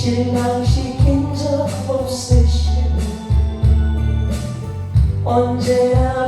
실망시 긴적 없으시면 언제나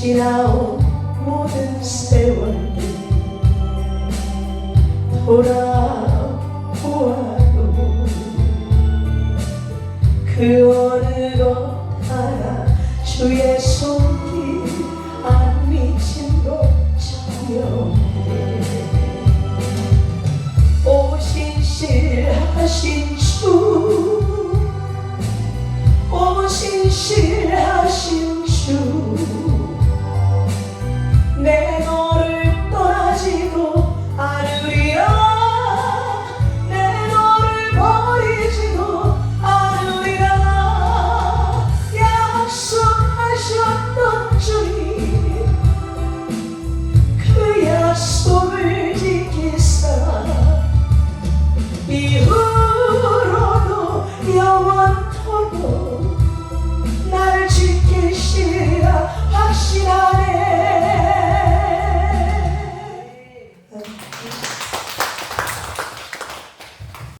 지나온 모든 세월이 돌아보아도 그 어느 것 하나 주의 손이 안 미친 것 전혀 오신실하신 주 오신실 trouble